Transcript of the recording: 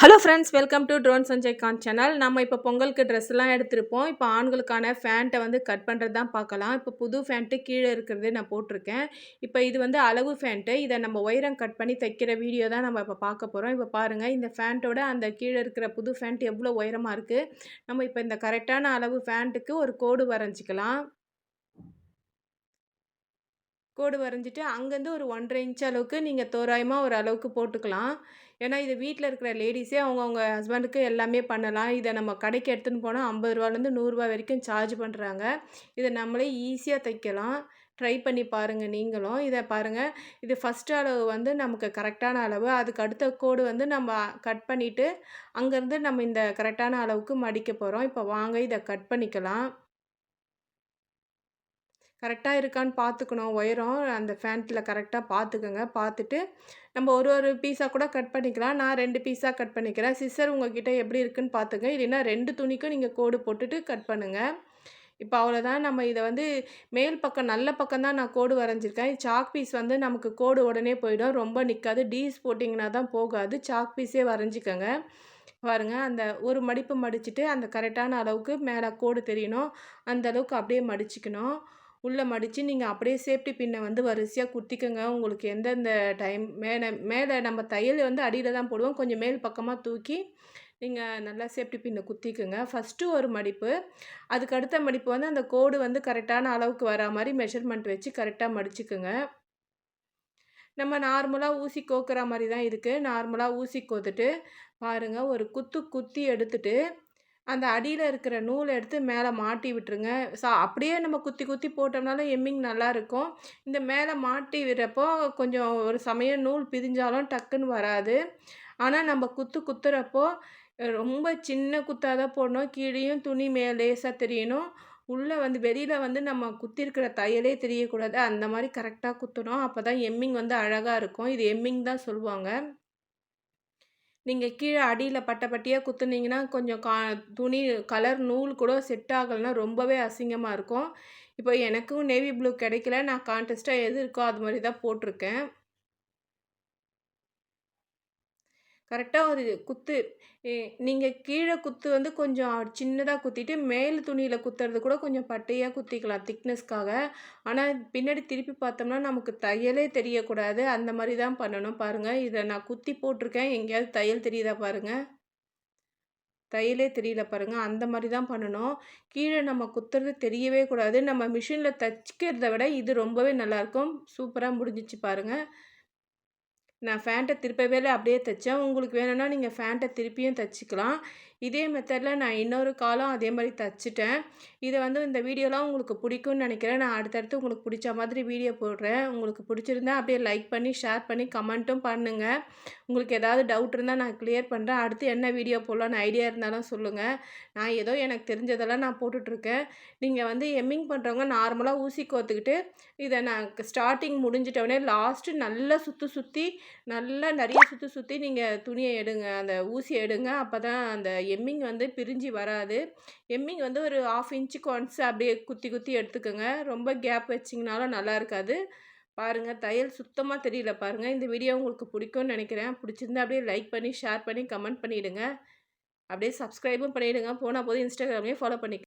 Hello friends welcome to drone Sanjay Khan channel நம்ம இப்போ பொங்கலுக்கு ட்ரெஸ்லாம் எடுத்திருப்போம். இப்போ ஆண்களுக்கான ஃபேண்ட்டை வந்து கட் பண்ணுறது தான் பார்க்கலாம். இப்போ புது ஃபேண்ட்டு கீழே இருக்கிறது நான் போட்டிருக்கேன். இப்போ இது வந்து அளவு ஃபேண்ட்டு இதை நம்ம ஒயரம் கட் பண்ணி தைக்கிற வீடியோ தான் நம்ம இப்போ பார்க்க போகிறோம் இப்போ பாருங்கள் இந்த ஃபேண்ட்டோட அந்த கீழே இருக்கிற புது ஃபேண்ட் எவ்வளோ உயரமாக இருக்குது நம்ம இப்போ இந்த கரெக்டான அளவு ஃபேண்ட்டுக்கு ஒரு கோடு வரைஞ்சிக்கலாம். கோடு வரைஞ்சிட்டு அங்கேருந்து ஒரு ஒன்றரை இன்ச் அளவுக்கு நீங்கள் தோராயமாக ஒரு அளவுக்கு போட்டுக்கலாம். ஏன்னா இது வீட்டில் இருக்கிற லேடிஸே அவங்கவுங்க ஹஸ்பண்டுக்கு எல்லாமே பண்ணலாம். இதை நம்ம கடைக்கு எடுத்துன்னு போனால் ஐம்பது ரூபாலேருந்து நூறுரூவா வரைக்கும் சார்ஜ் பண்ணுறாங்க. இதை நம்மளே ஈஸியாக தைக்கலாம். ட்ரை பண்ணி பாருங்கள் நீங்களும். இதை பாருங்கள் இது ஃபஸ்ட்டு அளவு வந்து நமக்கு கரெக்டான அளவு. அதுக்கு அடுத்த கோடு வந்து நம்ம கட் பண்ணிவிட்டு அங்கேருந்து நம்ம இந்த கரெக்டான அளவுக்கு மடிக்க போகிறோம். இப்போ வாங்க இதை கட் பண்ணிக்கலாம். கரெக்டாக இருக்கான்னு பார்த்துக்கணும் உயரம் அந்த ஃபேண்ட்டில் கரெக்டாக பார்த்துக்கோங்க பார்த்துட்டு நம்ம ஒரு ஒரு பீஸாக கூட கட் பண்ணிக்கலாம். நான் ரெண்டு பீஸாக கட் பண்ணிக்கிறேன். சிஸ்டர் உங்ககிட்ட எப்படி இருக்குன்னு பார்த்துங்க இல்லைன்னா ரெண்டு துணிக்கும் நீங்கள் கோடு போட்டுட்டு கட் பண்ணுங்கள் இப்போ அவ்வளோதான் நம்ம இதை வந்து மேல் பக்கம் நல்ல பக்கம் தான் நான் கோடு வரைஞ்சிருக்கேன். சாக் பீஸ் வந்து நமக்கு கோடு உடனே போயிடும். ரொம்ப நிற்காது டீஸ் போட்டிங்கன்னா தான் போகாது. சாக் பீஸே வரைஞ்சிக்கோங்க. பாருங்கள் அந்த ஒரு மடிப்பு மடிச்சுட்டு அந்த கரெக்டான அளவுக்கு மேலே கோடு தெரியணும். அந்த அளவுக்கு அப்படியே மடிச்சுக்கணும். உள்ளே மடித்து நீங்கள் அப்படியே சேஃப்டி பின்னை வந்து வரிசையாக குத்திக்கோங்க. உங்களுக்கு எந்தெந்த டைம் மேலே மேலே நம்ம தையல் வந்து அடியில் தான் போடுவோம். கொஞ்சம் மேல் பக்கமாக தூக்கி நீங்கள் நல்லா சேஃப்டி பின்னை குத்திக்கோங்க. ஃபஸ்ட்டு ஒரு மடிப்பு. அதுக்கு அடுத்த மடிப்பு வந்து அந்த கோடு வந்து கரெக்டான அளவுக்கு வரா மாதிரி மெஷர்மெண்ட் வச்சு கரெக்டாக மடிச்சுக்குங்க. நம்ம நார்மலாக ஊசி கோக்குற மாதிரி தான் இருக்குது நார்மலாக ஊசி கோத்துட்டு பாருங்கள் ஒரு குத்து குத்தி எடுத்துட்டு அந்த அடியில் இருக்கிற நூலை எடுத்து மேலே மாட்டி விட்டுருங்க. சா அப்படியே நம்ம குத்தி குத்தி போட்டோம்னாலும் எம்மிங் நல்லாயிருக்கும் இந்த மேலே மாட்டி விடுறப்போ கொஞ்சம் ஒரு சமயம் நூல் பிரிஞ்சாலும் டக்குன்னு வராது. ஆனால் நம்ம குத்து குத்துறப்போ ரொம்ப சின்ன குத்தாக தான் போடணும். கீழேயும் துணி மேலே லேசாக தெரியணும். உள்ளே வந்து வெளியில் வந்து நம்ம குத்திருக்கிற தையலே தெரியக்கூடாது. அந்த மாதிரி கரெக்டாக குத்தணும். அப்போ தான் எம்மிங் வந்து அழகாக இருக்கும். இது எம்மிங் தான் சொல்லுவாங்க. நீங்கள் கீழே அடியில் பட்டை பட்டியாக குத்துனீங்கன்னா கொஞ்சம் கா துணி கலர் நூல் கூட செட் ஆகலைன்னா ரொம்பவே அசிங்கமாக இருக்கும். இப்போ எனக்கும் நேவி ப்ளூ கிடைக்கல. நான் கான்டெஸ்ட்டாக எது இருக்கோ அது மாதிரி தான் போட்டிருக்கேன். கரெக்டாக ஒரு குத்து. நீங்கள் கீழே குத்து வந்து கொஞ்சம் சின்னதாக குத்திட்டு மேல் துணியில் குத்துறது கூட கொஞ்சம் பட்டையாக குத்திக்கலாம் திக்னஸ்க்காக. ஆனால் பின்னாடி திருப்பி பார்த்தோம்னா நமக்கு தையலே தெரியக்கூடாது. அந்த மாதிரி தான் பண்ணணும். பாருங்கள் இதை நான் குத்தி போட்டிருக்கேன். எங்கேயாவது தையல் தெரியுதா பாருங்கள் தையலே தெரியல பாருங்கள் அந்த மாதிரி தான் பண்ணணும். கீழே நம்ம குத்துறது தெரியவே கூடாது. நம்ம மிஷினில் தைச்சிக்கிறத விட இது ரொம்பவே நல்லாயிருக்கும் சூப்பராக முடிஞ்சிச்சு பாருங்கள் நான் ஃபேண்ட்டை திருப்பவே இல்லை அப்படியே தைச்சேன். உங்களுக்கு வேணும்னா நீங்கள் ஃபேண்ட்டை திருப்பியும் தைச்சிக்கலாம். இதே மெத்தடில் நான் இன்னொரு காலம் அதே மாதிரி தச்சுட்டேன். இதை வந்து இந்த வீடியோலாம் உங்களுக்கு பிடிக்கும்னு நினைக்கிறேன். நான் அடுத்தடுத்து உங்களுக்கு பிடிச்ச மாதிரி வீடியோ போடுறேன். உங்களுக்கு பிடிச்சிருந்தா அப்படியே லைக் பண்ணி ஷேர் பண்ணி கமெண்ட்டும் பண்ணுங்கள் உங்களுக்கு ஏதாவது டவுட் இருந்தால் நான் கிளியர் பண்ணுறேன் அடுத்து என்ன வீடியோ போடலான்னு ஐடியா இருந்தாலும் சொல்லுங்கள் நான் ஏதோ எனக்கு தெரிஞ்சதெல்லாம் நான் போட்டுட்ருக்கேன். நீங்கள் வந்து எம்மிங் பண்ணுறவங்க நார்மலாக ஊசி கோத்துக்கிட்டு இதை நான் ஸ்டார்டிங் முடிஞ்சிட்டவுடனே லாஸ்ட்டு நல்லா சுற்றி சுற்றி நல்லா நிறைய சுற்றி சுற்றி நீங்கள் துணியை எடுங்க. அந்த ஊசியை எடுங்க. அப்போ தான் அந்த எம்மிங் வந்து பிரிஞ்சு வராது. எம்மிங் வந்து ஒரு ஆஃப் இன்ச்சுக்கு ஒன்ஸ் அப்படியே குத்தி குத்தி எடுத்துக்கோங்க. ரொம்ப கேப் வச்சிங்கனாலும் நல்லா இருக்காது. பாருங்கள் தையல் சுத்தமாக தெரியல பாருங்கள் இந்த வீடியோ உங்களுக்கு பிடிக்கும்னு நினைக்கிறேன். பிடிச்சிருந்தா அப்படியே லைக் பண்ணி ஷேர் பண்ணி கமெண்ட் பண்ணிவிடுங்க அப்படியே சப்ஸ்கிரைபும் பண்ணிவிடுங்க போனால் போது இன்ஸ்டாகிராம்லேயும் ஃபாலோ பண்ணிக்க